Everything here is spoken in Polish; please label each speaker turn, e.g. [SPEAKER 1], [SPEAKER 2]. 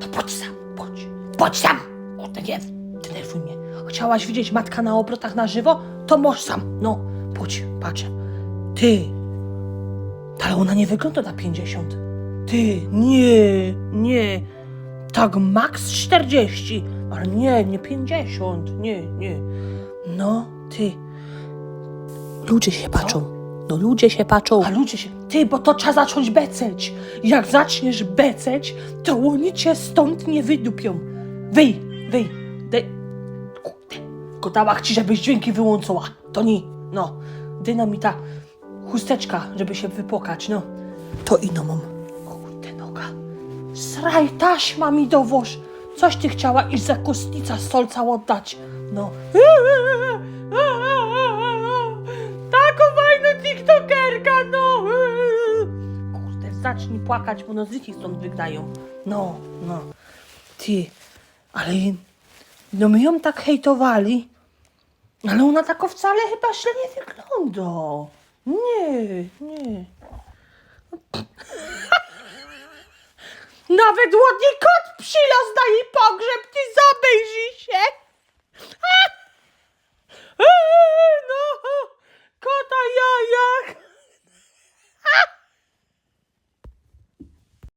[SPEAKER 1] To chodź sam, chodź. Chodź sam! Kurde, nie, denerwuj mnie. Chciałaś widzieć matka na obrotach na żywo? To możesz sam. No, chodź, patrzę. Ty, ale ona nie wygląda na 50. Ty, nie, nie. Tak, max 40. Ale nie, nie 50. Nie, nie. No, ty. Ludzie się patrzą. No ludzie się patrzą. A ludzie się... Ty, bo to trzeba zacząć beceć. Jak zaczniesz beceć, to oni cię stąd nie wydupią. Wyj, wyj. Dej. Kurde. Godałach ci, żebyś dźwięki wyłączyła. To nie. No. Dynamita. Chusteczka, żeby się wypłakać, no. To ino mam. Kurde noga. Sraj, taśma mi dowoż. Coś ty chciała iść za kostnica stolca oddać. No. tiktokerka, no. Kurde, zacznij płakać, bo nozyki stąd wygdają. No, no. Ty, ale no my ją tak hejtowali, ale ona tak wcale chyba źle nie wygląda. Nie, nie. Nawet ładnie kot przylos na jej pogrzeb, ty się.